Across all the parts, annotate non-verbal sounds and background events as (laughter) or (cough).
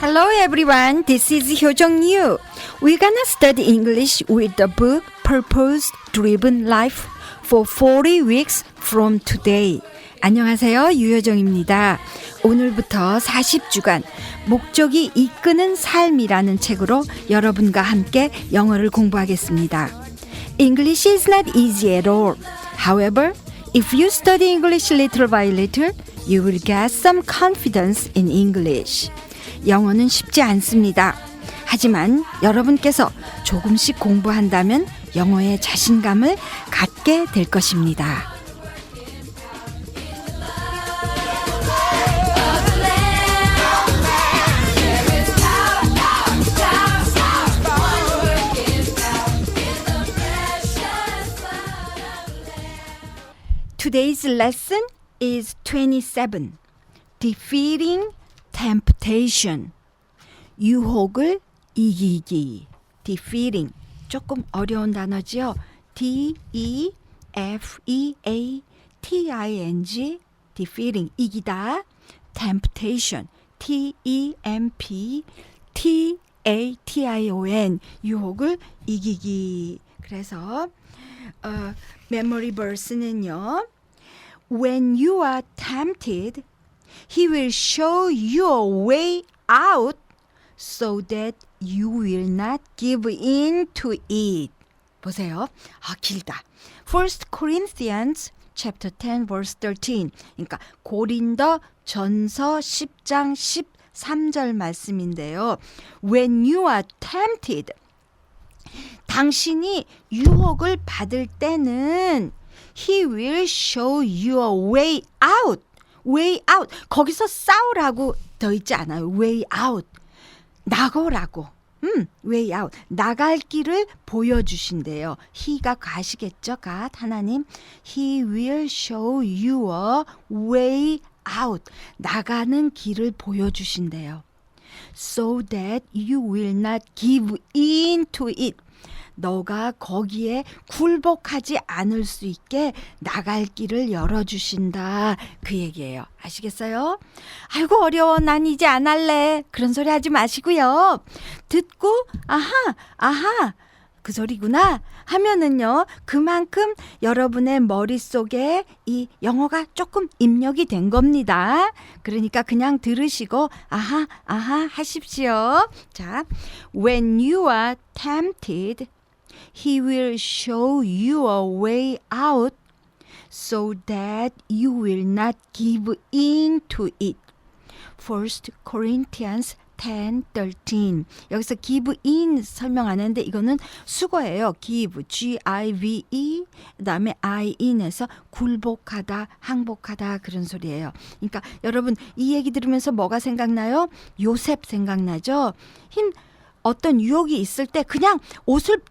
Hello everyone, this is Hyojong Yu. We're gonna study English with the book Purpose Driven Life for 40 weeks from today. 안녕하세요. 유효정입니다. 오늘부터 40주간 목적이 이끄는 삶이라는 책으로 여러분과 함께 영어를 공부하겠습니다. English is not easy at all. However, if you study English little by little, you will get some confidence in English. 영어는 쉽지 않습니다. 하지만 여러분께서 조금씩 공부한다면 영어에 자신감을 갖게 될 것입니다. Today's lesson is 27. Defeating temptation. 유혹을 이기기. defeating. 조금 어려운 단어지요. D E F E A T I N G defeating 이기다. temptation. T E M P T A T I O N 유혹을 이기기. 그래서 어, 메모리 벌스는요. When you are tempted, he will show you a way out so that you will not give in to it. 보세요. 아, 길다. First Corinthians chapter 10 verse 13. 그러니까 고린도 전서 10장 13절 말씀인데요. When you are tempted 당신이 유혹을 받을 때는 he will show you a way out. way out. 거기서 싸우라고 더 있지 않아요. way out. 나고라고. 음, way out. 나갈 길을 보여주신대요. he가 가시겠죠, God, 하나님. he will show you a way out. 나가는 길을 보여주신대요. so that you will not give in to it. 너가 거기에 굴복하지 않을 수 있게 나갈 길을 열어주신다. 그 얘기예요. 아시겠어요? 아이고, 어려워. 난 이제 안 할래. 그런 소리 하지 마시고요. 듣고, 아하, 아하. 그 소리구나 하면은요 그만큼 여러분의 머릿속에 이 영어가 조금 입력이 된 겁니다. 그러니까 그냥 들으시고 아하 아하 하십시오. 자, when you are tempted, he will show you a way out so that you will not give in to it. First Corinthians 10, 13. 여기서 give in 설명하는데 이거는 수거예요. give, G-I-V-E, 그 다음에 I in에서 굴복하다, 항복하다 그런 소리예요. 그러니까 여러분 이 얘기 들으면서 뭐가 생각나요? 요셉 생각나죠? 힘 어떤 유혹이 있을 때 그냥 옷을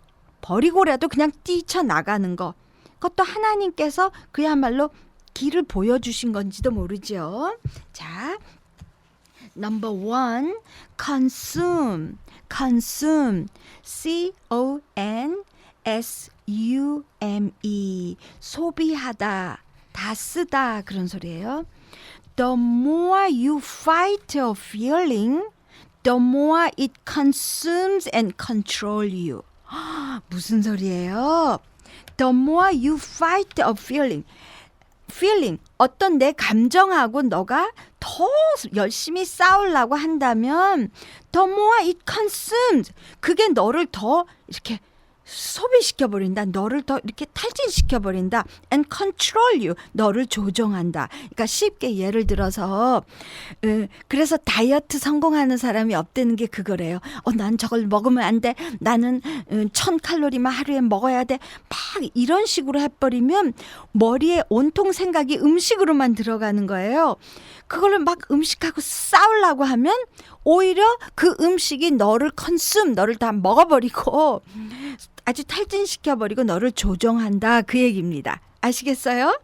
버리고라도 그냥 뛰쳐나가는 거. 그것도 하나님께서 그야말로 길을 보여주신 건지도 모르죠. 자, Number one, consume, consume, C O N S U M E, 소비하다, 다 쓰다 그런 소리예요. The more you fight a feeling, the more it consumes and control you. 무슨 소리예요? The more you fight a feeling, feeling 어떤 내 감정하고 너가 더 열심히 싸우려고 한다면 the more it consumes 그게 너를 더 이렇게 소비시켜 버린다. 너를 더 이렇게 탈진시켜 버린다. and control you. 너를 조종한다. 그러니까 쉽게 예를 들어서 어, 그래서 다이어트 성공하는 사람이 없다는 게 그거래요. 어, 난 저걸 먹으면 안 돼. 나는 어, 천 칼로리만 하루에 먹어야 돼. 막 이런 식으로 해버리면 머리에 온통 생각이 음식으로만 들어가는 거예요. 그걸로 막 음식하고 싸우려고 하면 오히려 그 음식이 너를 컨숨, 너를 다 먹어버리고 아주 탈진시켜버리고 너를 조종한다. 그 얘기입니다. 아시겠어요?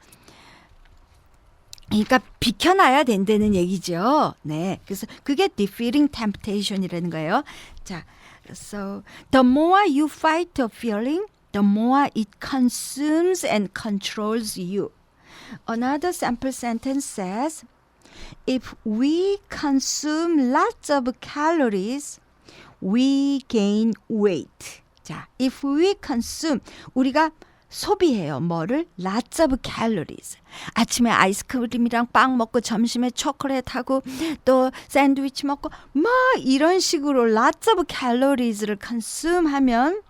그러니까 비켜놔야 된다는 얘기죠. 네. 그래서 그게 defeating temptation이라는 거예요. 자, so the more you fight a feeling, the more it consumes and controls you. Another sample sentence says, if we consume lots of calories, we gain weight. 자, if we consume 우리가 소비해요. 뭐를? Lots of calories. 아침에 아이스크림이랑 빵 먹고 점심에 초콜릿하고 또 샌드위치 먹고 막 이런 식으로 lots of calories를 consume하면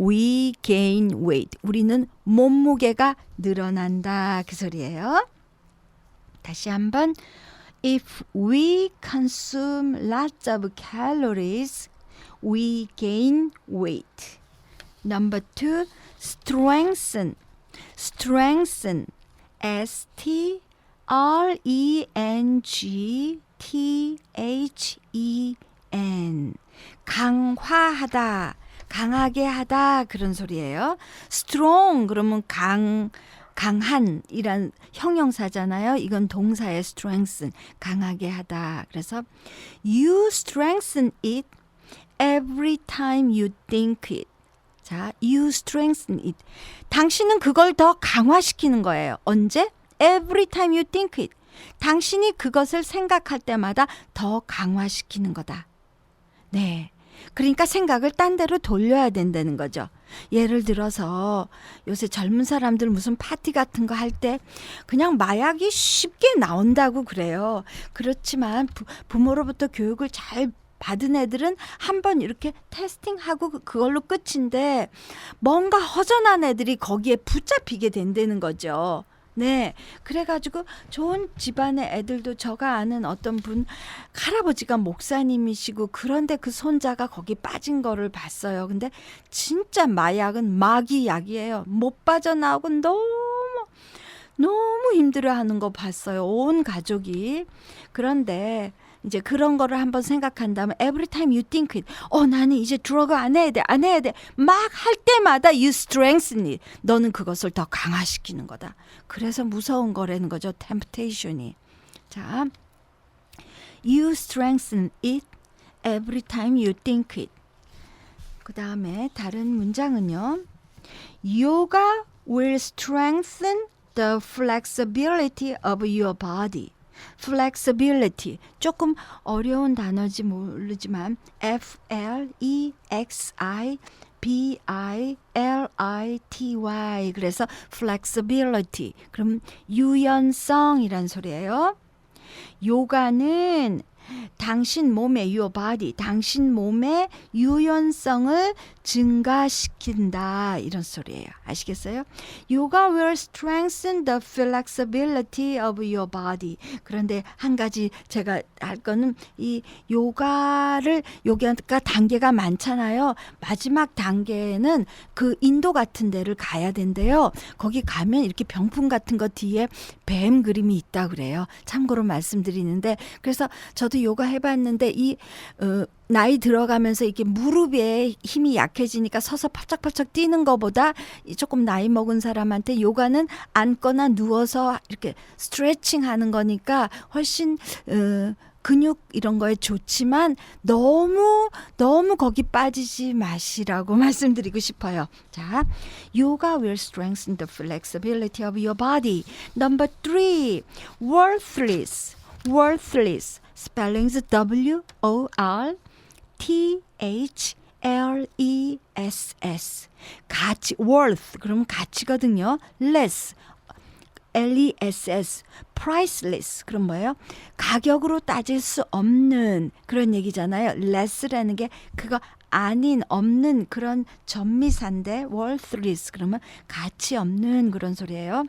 we gain weight. 우리는 몸무게가 늘어난다 그 소리예요. 다시 한번 if we consume lots of calories, we gain weight. Number two, strengthen. Strengthen. S T R E N G T H E N. 강화하다. 강하게 하다 그런 소리예요. strong 그러면 강 강한이란 형용사잖아요. 이건 동사의 strengthen 강하게 하다. 그래서 you strengthen it every time you think it. 자, you strengthen it. 당신은 그걸 더 강화시키는 거예요. 언제? Every time you think it. 당신이 그것을 생각할 때마다 더 강화시키는 거다. 네. 그러니까 생각을 딴 데로 돌려야 된다는 거죠. 예를 들어서 요새 젊은 사람들 무슨 파티 같은 거 할 때 그냥 마약이 쉽게 나온다고 그래요. 그렇지만 부, 부모로부터 교육을 잘 받은 애들은 한 번 이렇게 테스팅하고 그- 그걸로 끝인데 뭔가 허전한 애들이 거기에 붙잡히게 된다는 거죠. 네. 그래가지고 좋은 집안의 애들도 저가 아는 어떤 분, 할아버지가 목사님이시고 그런데 그 손자가 거기 빠진 거를 봤어요. 근데 진짜 마약은 마귀 약이에요. 못 빠져나오고 너무, 너무 힘들어 하는 거 봤어요. 온 가족이. 그런데 이제 그런 거를 한번 생각한다면 every time you think it 어 나는 이제 드러그 안 해야 돼 안 해야 돼 막 할 때마다 you strengthen it 너는 그것을 더 강화시키는 거다 그래서 무서운 거라는 거죠 temptation이 자 you strengthen it every time you think it 그 다음에 다른 문장은요 yoga will strengthen the flexibility of your body flexibility 조금 어려운 단어지 모르지만 F L E X I B I L I T Y 그래서 flexibility 그럼 유연성이란 소리예요. 요가는 당신 몸의 your body, 당신 몸의 유연성을 증가시킨다 이런 소리예요. 아시겠어요? 요가 will strengthen the flexibility of your body. 그런데 한 가지 제가 할 거는 이 요가를 요가가 단계가 많잖아요. 마지막 단계는 그 인도 같은 데를 가야 된대요. 거기 가면 이렇게 병풍 같은 거 뒤에 뱀 그림이 있다 그래요. 참고로 말씀드리는데 그래서 저도 요가 해봤는데 이 어, 나이 들어가면서 이렇게 무릎에 힘이 약해지니까 서서 팔짝팔짝 뛰는 것보다 이 조금 나이 먹은 사람한테 요가는 앉거나 누워서 이렇게 스트레칭 하는 거니까 훨씬 어, 근육 이런 거에 좋지만 너무 너무 거기 빠지지 마시라고 (laughs) 말씀드리고 싶어요. 자, yoga will strengthen the flexibility of your body. Number three, worthless. worthless. Spellings W O R T H L E S S. 가치 worth 그러면 가치거든요. less L-E-S-S, priceless. 그럼 뭐예요? 가격으로 따질 수 없는 그런 얘기잖아요. less라는 게 그거 아닌 없는 그런 전미사인데 worthless 그러면 가치 없는 그런 소리예요.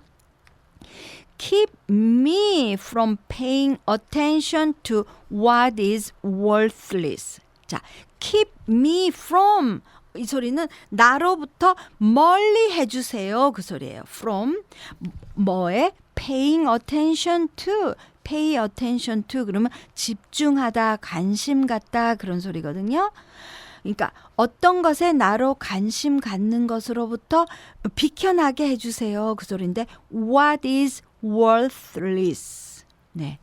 Keep me from paying attention to what is worthless. 자, keep me from 이 소리는 나로부터 멀리 해주세요. 그 소리예요. From 뭐에 paying attention to pay attention to 그러면 집중하다, 관심 갖다 그런 소리거든요. 그러니까 어떤 것에 나로 관심 갖는 것으로부터 비켜나게 해주세요. 그 소리인데 what is worthless 네.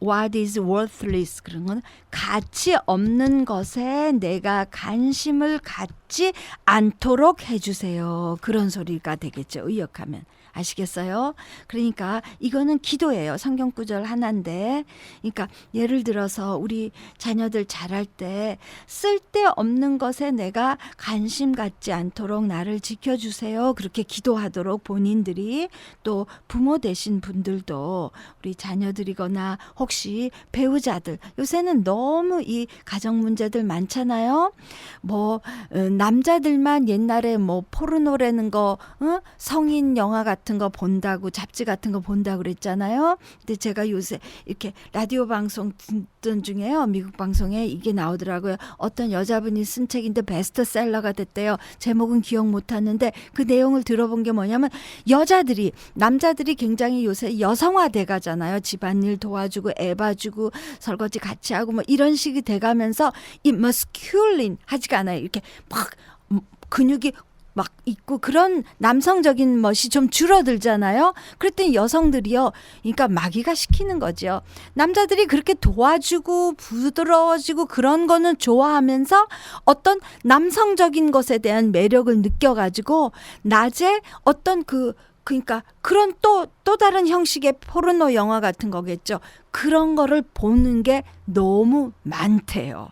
What is worthless 그런 건 가치 없는 것에 내가 관심을 갖지 않도록 해주세요. 그런 소리가 되겠죠. 의역하면 아시겠어요? 그러니까 이거는 기도예요. 성경 구절 하나인데, 그러니까 예를 들어서 우리 자녀들 자랄 때 쓸데없는 것에 내가 관심 갖지 않도록 나를 지켜 주세요. 그렇게 기도하도록 본인들이 또 부모 되신 분들도 우리 자녀들이거나 혹시 배우자들 요새는 너무 이 가정 문제들 많잖아요. 뭐 어, 남자들만 옛날에 뭐 포르노라는 거 어? 성인 영화 같은 거 본다고 잡지 같은 거 본다고 그랬잖아요. 근데 제가 요새 이렇게 라디오 방송 듣던 중에요. 미국 방송에 이게 나오더라고요. 어떤 여자분이 쓴 책인데 베스트셀러가 됐대요. 제목은 기억 못 하는데 그 내용을 들어본 게 뭐냐면 여자들이 남자들이 굉장히 요새 여성화 돼 가잖아요. 집안일 도와주고 애 봐주고 설거지 같이 하고 뭐 이런 식이 돼 가면서 이 머스큘린 하지가 않아요. 이렇게 막 음, 근육이 막 있고 그런 남성적인 멋이 좀 줄어들잖아요. 그랬더니 여성들이요. 그러니까 마귀가 시키는 거죠. 남자들이 그렇게 도와주고 부드러워지고 그런 거는 좋아하면서 어떤 남성적인 것에 대한 매력을 느껴가지고 낮에 어떤 그 그러니까 그런 또또 다른 형식의 포르노 영화 같은 거겠죠. 그런 거를 보는 게 너무 많대요.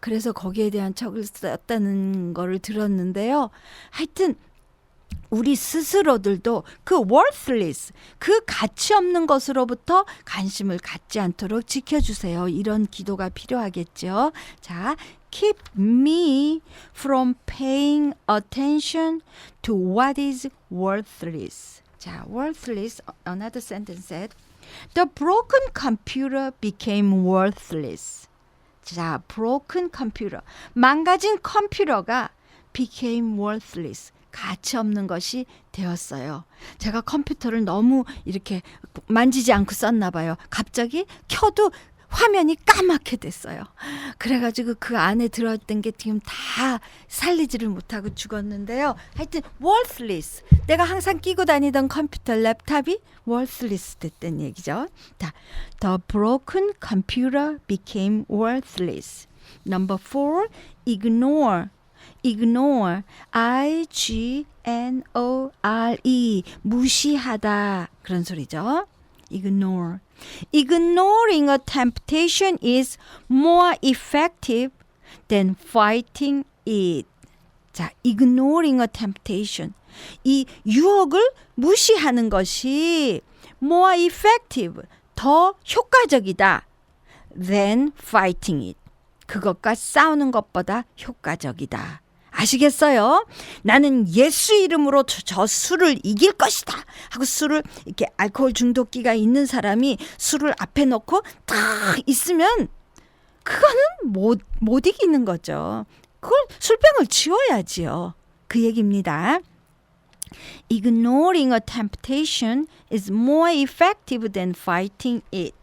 그래서 거기에 대한 척을 썼다는 거를 들었는데요. 하여튼 우리 스스로들도 그 worthless, 그 가치 없는 것으로부터 관심을 갖지 않도록 지켜주세요. 이런 기도가 필요하겠죠. 자, keep me from paying attention to what is worthless. 자, worthless, another sentence said, the broken computer became worthless. 자, broken computer. 망가진 컴퓨터가 became worthless. 가치 없는 것이 되었어요. 제가 컴퓨터를 너무 이렇게 만지지 않고 썼나 봐요. 갑자기 켜도 화면이 까맣게 됐어요. 그래가지고 그 안에 들어있던 게 지금 다 살리지를 못하고 죽었는데요. 하여튼 worthless. 내가 항상 끼고 다니던 컴퓨터 랩탑이 worthless 됐던 얘기죠. 자, the broken computer became worthless. Number four, ignore. ignore. I G N O R E. 무시하다. 그런 소리죠. Ignore. Ignoring a temptation is more effective than fighting it. 자, ignoring a temptation. 이 유혹을 무시하는 것이 more effective, 더 효과적이다 than fighting it. 그것과 싸우는 것보다 효과적이다. 아시겠어요? 나는 예수 이름으로 저, 저 술을 이길 것이다. 하고 술을 이렇게 알코올 중독기가 있는 사람이 술을 앞에 놓고 딱 있으면 그거는 못, 못 이기는 거죠. 그걸 술병을 치워야지요. 그 얘기입니다. Ignoring a temptation is more effective than fighting it.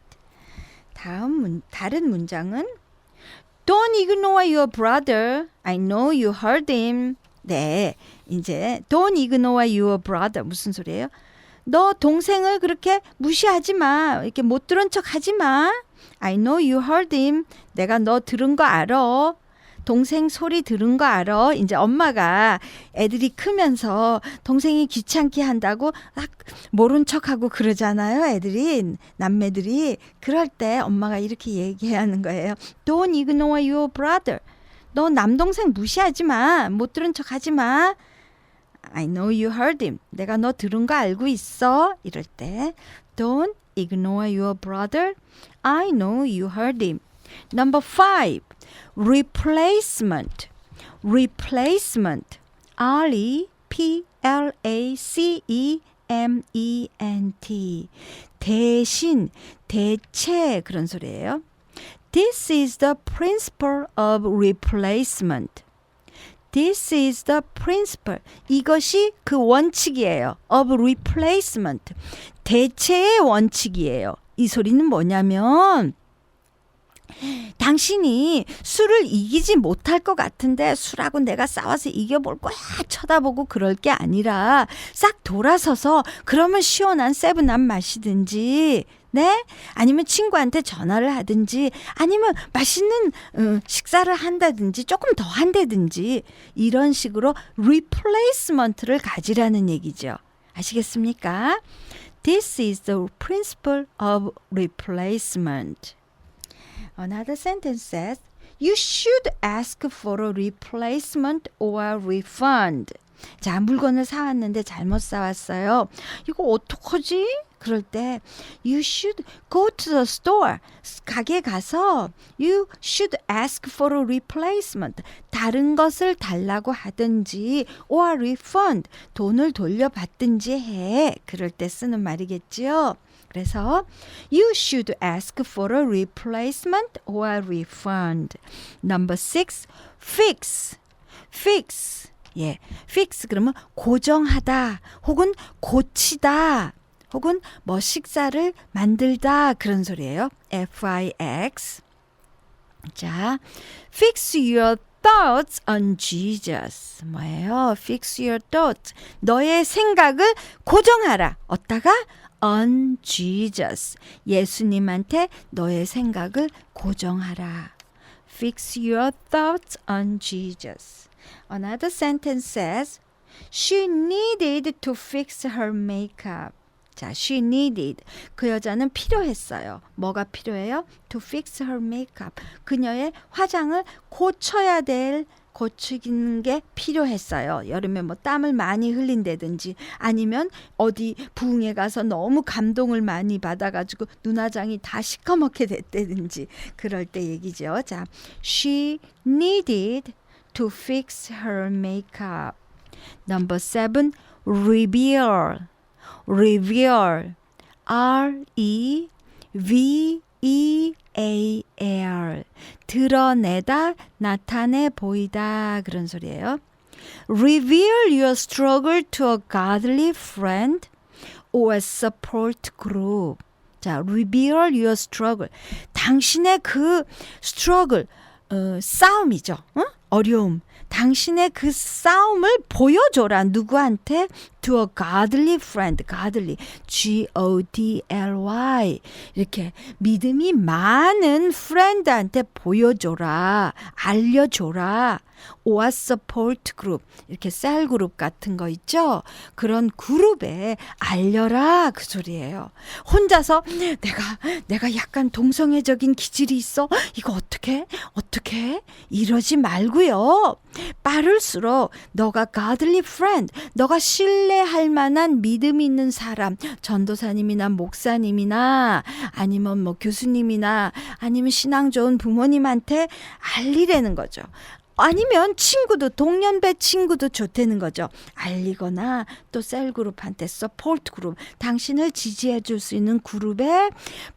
다음 문, 다른 문장은 Don't ignore your brother. I know you heard him. 네, 이제 don't ignore your brother 무슨 소리예요? 너 동생을 그렇게 무시하지 마. 이렇게 못 들은 척 하지 마. I know you heard him. 내가 너 들은 거 알아. 동생 소리 들은 거 알아. 이제 엄마가 애들이 크면서 동생이 귀찮게 한다고 막 모른 척하고 그러잖아요. 애들이 남매들이 그럴 때 엄마가 이렇게 얘기하는 거예요. Don't ignore your brother. 너 남동생 무시하지 마. 못 들은 척 하지 마. I know you heard him. 내가 너 들은 거 알고 있어. 이럴 때 Don't ignore your brother. I know you heard him. Number five, replacement. Replacement. R E P L A C E M E N T. 대신, 대체 그런 소리예요. This is the principle of replacement. This is the principle. 이것이 그 원칙이에요. of replacement. 대체의 원칙이에요. 이 소리는 뭐냐면 당신이 술을 이기지 못할 것 같은데 술하고 내가 싸워서 이겨볼 거야 쳐다보고 그럴 게 아니라 싹 돌아서서 그러면 시원한 세븐업 마시든지 네? 아니면 친구한테 전화를 하든지 아니면 맛있는 음, 식사를 한다든지 조금 더 한다든지 이런 식으로 replacement를 가지라는 얘기죠. 아시겠습니까? This is the principle of replacement. Another sentence says, You should ask for a replacement or refund. 자, 물건을 사왔는데 잘못 사왔어요. 이거 어떡하지? 그럴 때 you should go to the store. 가게 가서 you should ask for a replacement. 다른 것을 달라고 하든지 or refund. 돈을 돌려받든지 해. 그럴 때 쓰는 말이겠지요. 그래서 you should ask for a replacement or refund. Number six, fix. fix. 예, fix 그러면 고정하다 혹은 고치다 혹은 뭐 식사를 만들다 그런 소리예요. F-I-X. 자, fix your thoughts on Jesus. 뭐예요? fix your thoughts. 너의 생각을 고정하라. 어디다가? On Jesus. 예수님한테 너의 생각을 고정하라. Fix your thoughts on Jesus. Another sentence says, She needed to fix her makeup. 자, she needed. 그 여자는 필요했어요. 뭐가 필요해요? To fix her makeup. 그녀의 화장을 고쳐야 될 고치는 게 필요했어요. 여름에 뭐 땀을 많이 흘린다든지 아니면 어디 부흥에 가서 너무 감동을 많이 받아가지고 눈화장이 다 시커멓게 됐다든지 그럴 때 얘기죠. 자, she needed to fix her makeup. Number seven, reveal. reveal. R E V E A L. 드러내다, 나타내 보이다 그런 소리예요. Reveal your struggle to a godly friend or support group. 자, reveal your struggle. 당신의 그 struggle, 어, 싸움이죠. 어? 어려움. 당신의 그 싸움을 보여줘라. 누구한테? To a godly friend. godly. G-O-D-L-Y. 이렇게 믿음이 많은 friend한테 보여줘라. 알려줘라. or support group. 이렇게 셀 그룹 같은 거 있죠? 그런 그룹에 알려라. 그 소리예요. 혼자서 내가, 내가 약간 동성애적인 기질이 있어? 이거 어떻게? 어떻게? 이러지 말고요. 빠를수록 너가 godly friend, 너가 신뢰 할 만한 믿음 있는 사람, 전도사님이나 목사님이나 아니면 뭐 교수님이나 아니면 신앙 좋은 부모님한테 알리라는 거죠. 아니면 친구도 동년배 친구도 좋다는 거죠. 알리거나 또 셀그룹한테 서포트 그룹 당신을 지지해 줄 수 있는 그룹에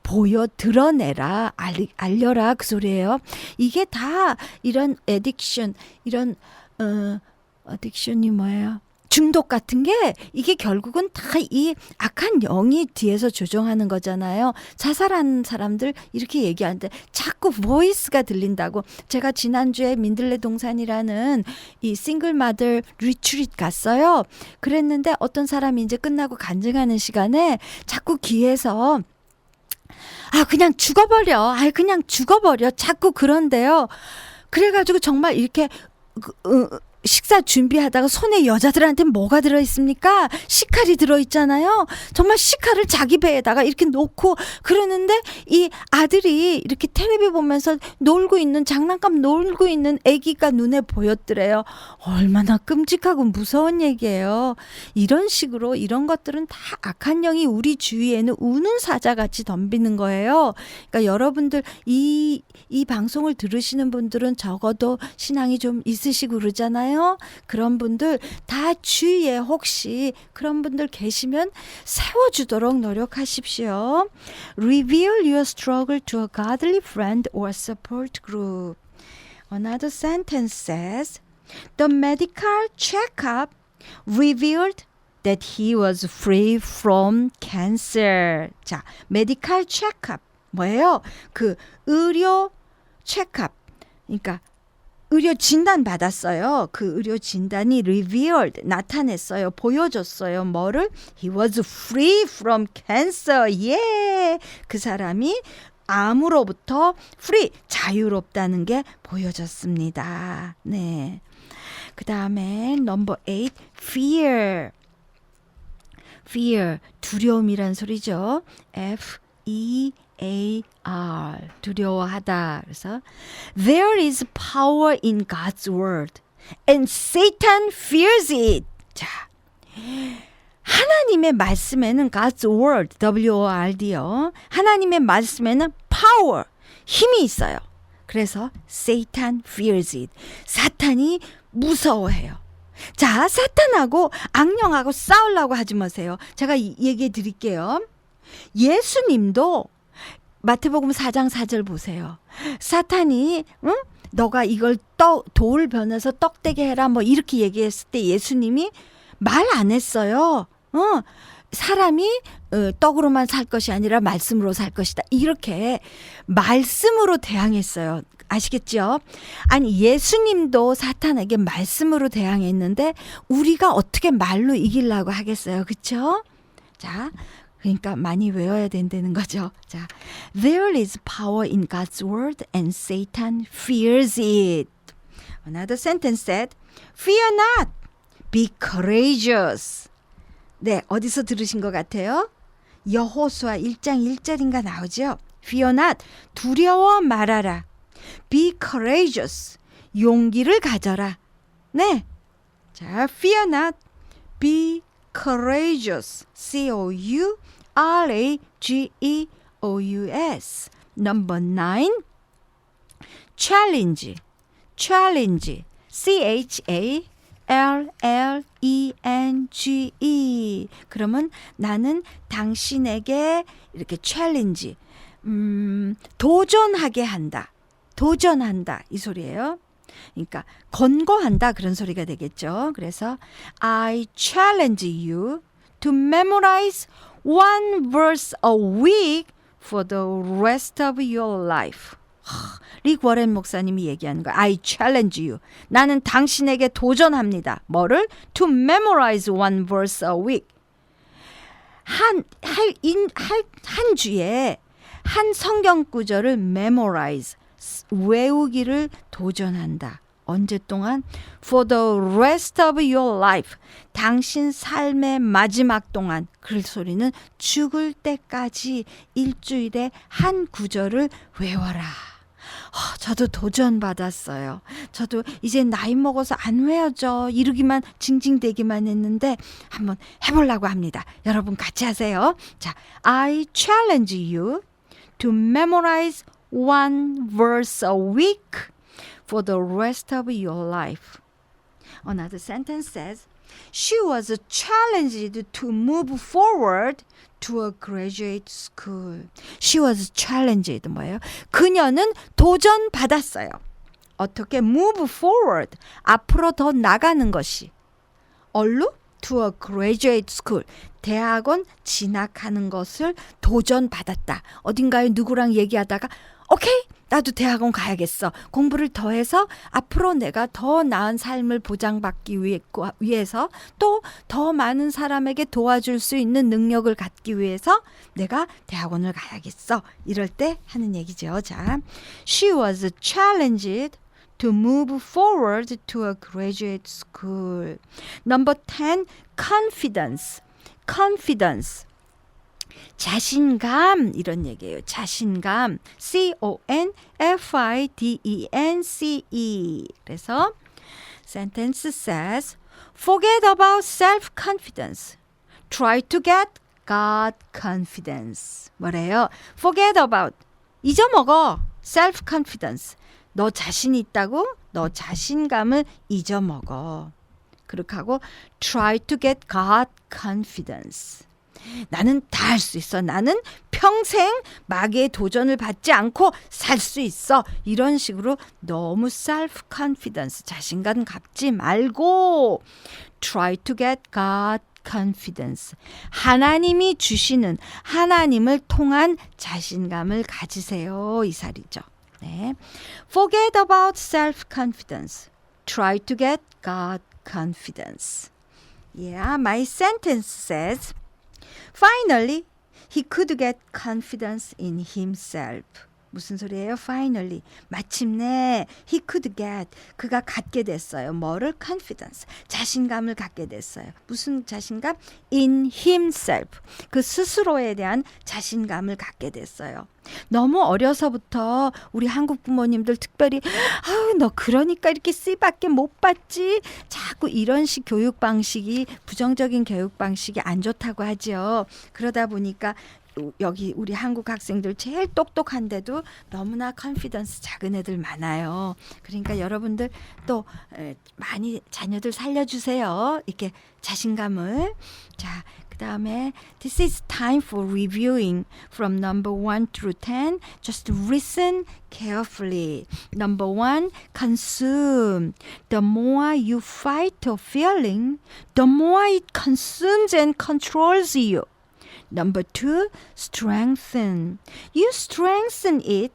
보여 드러내라 알리, 알려라 그 소리예요. 이게 다 이런 에딕션 이런 어 어딕션이 뭐예요? 중독 같은 게 이게 결국은 다 이 악한 영이 뒤에서 조종하는 거잖아요. 자살한 사람들 이렇게 얘기하는데 자꾸 보이스가 들린다고 제가 지난주에 민들레 동산이라는 이 싱글 마들 리트릿 갔어요. 그랬는데 어떤 사람이 이제 끝나고 간증하는 시간에 자꾸 귀에서 아 그냥 죽어버려. 아 그냥 죽어버려. 자꾸 그런데요. 그래가지고 정말 이렇게 그, 어, 식사 준비하다가 손에 여자들한테 뭐가 들어있습니까? 식칼이 들어있잖아요. 정말 식칼을 자기 배에다가 이렇게 놓고 그러는데 이 아들이 이렇게 텔레비 보면서 놀고 있는 장난감 놀고 있는 아기가 눈에 보였더래요. 얼마나 끔찍하고 무서운 얘기예요. 이런 식으로 이런 것들은 다 악한 영이 우리 주위에는 우는 사자같이 덤비는 거예요. 그러니까 여러분들 이, 이 방송을 들으시는 분들은 적어도 신앙이 좀 있으시고 그러잖아요. 그런 분들 다 주위에 혹시 그런 분들 계시면 세워주도록 노력하십시오. Reveal your struggle to a godly friend or support group. Another sentence says, The medical checkup revealed that he was free from cancer. 자, medical checkup 뭐예요? 그 의료 체크업. 그러니까 의료 진단 받았어요. 그 의료 진단이 revealed 나타냈어요. 보여줬어요. 뭐를? He was free from cancer. 예. 그 사람이 암으로부터 free 자유롭다는 게 보여졌습니다. 네. 그다음에 넘버 8 fear. fear 두려움이란 소리죠. F E A R 두려워하다. 그래서 there is power in God's word and Satan fears it. 자. 하나님의 말씀에는 God's word W O R D요. 하나님의 말씀에는 power 힘이 있어요. 그래서 Satan fears it. 사탄이 무서워해요. 자, 사탄하고 악령하고 싸우려고 하지 마세요. 제가 이- 얘기해 드릴게요. 예수님도 마태복음 4장 4절 보세요. 사탄이 응? 너가 이걸 떡 돌 변해서 떡되게 해라 뭐 이렇게 얘기했을 때 예수님이 말 안 했어요. 어. 사람이 어, 떡으로만 살 것이 아니라 말씀으로 살 것이다. 이렇게 말씀으로 대항했어요. 아시겠죠? 아니 예수님도 사탄에게 말씀으로 대항했는데 우리가 어떻게 말로 이기려고 하겠어요. 그렇죠? 자, 그러니까 많이 외워야 된다는 거죠. 자, there is power in God's word and Satan fears it. Another sentence said, fear not, be courageous. 네, 어디서 들으신 것 같아요? 여호수아 1장 1절인가 나오죠. Fear not, 두려워 말아라. Be courageous, 용기를 가져라. 네, 자, fear not, be courageous. C O U R A G E O U S. Number 9. challenge. challenge. C H A L L E N G E. 그러면 나는 당신에게 이렇게 챌린지 음, 도전하게 한다. 도전한다. 이 소리예요. 그러니까 권고한다 그런 소리가 되겠죠. 그래서 I challenge you to memorize one verse a week for the rest of your life. 하, 릭 워렌 목사님이 얘기하는 거. I challenge you. 나는 당신에게 도전합니다. 뭐를? To memorize one verse a week. 한, 할, 인, 할, 한 주에 한 성경 구절을 memorize, 외우기를 도전한다. 언제 동안? For the rest of your life. 당신 삶의 마지막 동안. 그 소리는 죽을 때까지 일주일에 한 구절을 외워라. 어, 저도 도전 받았어요. 저도 이제 나이 먹어서 안 외워져. 이러기만 징징대기만 했는데 한번 해보려고 합니다. 여러분 같이 하세요. 자, I challenge you to memorize one verse a week for the rest of your life. Another sentence says, She was challenged to move forward to a graduate school. She was challenged 뭐예요? 그녀는 도전 받았어요. 어떻게 move forward 앞으로 더 나가는 것이 얼루 to a graduate school 대학원 진학하는 것을 도전 받았다. 어딘가에 누구랑 얘기하다가 오케이 나도 대학원 가야겠어. 공부를 더 해서 앞으로 내가 더 나은 삶을 보장받기 위해, 위해서 또 더 많은 사람에게 도와줄 수 있는 능력을 갖기 위해서 내가 대학원을 가야겠어. 이럴 때 하는 얘기죠. 자, she was challenged to move forward to a graduate school. Number 10, confidence. confidence. 자신감 이런 얘기예요. 자신감. C O N F I D E N C E. 그래서 sentence says forget about self confidence. Try to get God confidence. 뭐래요? forget about 잊어먹어. self confidence. 너 자신이 있다고 너 자신감을 잊어먹어. 그렇게 하고 try to get God confidence. 나는 다 할 수 있어. 나는 평생 마귀의 도전을 받지 않고 살 수 있어. 이런 식으로 너무 self confidence 자신감 갖지 말고 try to get God confidence. 하나님이 주시는 하나님을 통한 자신감을 가지세요. 이 살이죠. 네. Forget about self-confidence. Try to get God confidence. Yeah, my sentence says, Finally, he could get confidence in himself. 무슨 소리예요? Finally. 마침내 he could get 그가 갖게 됐어요. 뭐를 confidence. 자신감을 갖게 됐어요. 무슨 자신감? in himself. 그 스스로에 대한 자신감을 갖게 됐어요. 너무 어려서부터 우리 한국 부모님들 특별히 아우 너 그러니까 이렇게 C밖에 못 받지 자꾸 이런 식 교육 방식이 부정적인 교육 방식이 안 좋다고 하죠. 그러다 보니까 여기 우리 한국 학생들 제일 똑똑한데도 너무나 컨피던스 작은 애들 많아요. 그러니까 여러분들 또 에, 많이 자녀들 살려주세요. 이렇게 자신감을 자. 그 다음에 This is time for reviewing from number 1 through 10. Just listen carefully. Number 1, consume. The more you fight a feeling, the more it consumes and controls you. Number two, strengthen. You strengthen it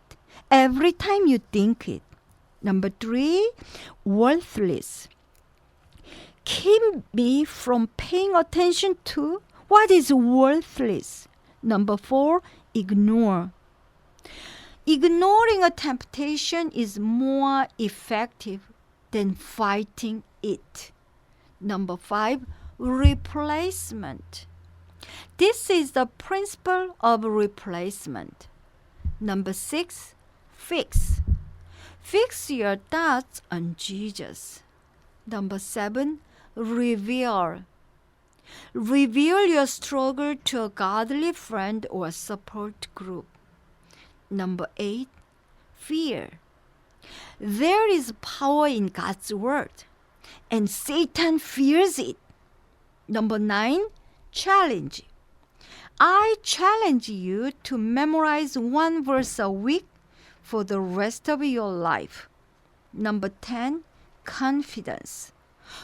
every time you think it. Number three, worthless. Keep me from paying attention to what is worthless. Number four, ignore. Ignoring a temptation is more effective than fighting it. Number five, replacement. This is the principle of replacement. Number six, fix. Fix your thoughts on Jesus. Number seven, reveal. Reveal your struggle to a godly friend or support group. Number eight, fear. There is power in God's word, and Satan fears it. Number nine, challenge. I challenge you to memorize one verse a week for the rest of your life. Number 10, confidence.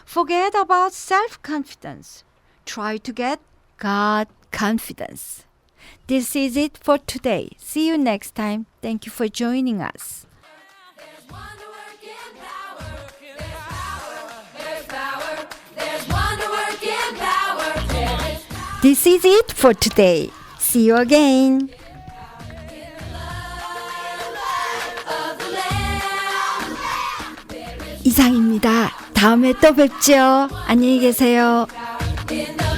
Forget about self confidence Try to get God confidence. This is it for today. See you next time. Thank you for joining us. There's wonder working power. There's power. There's wonder working power. There is This is it for today. See you again. of the Lamb. 이상입니다. 다음에 또 뵙죠. 안녕히 계세요. in the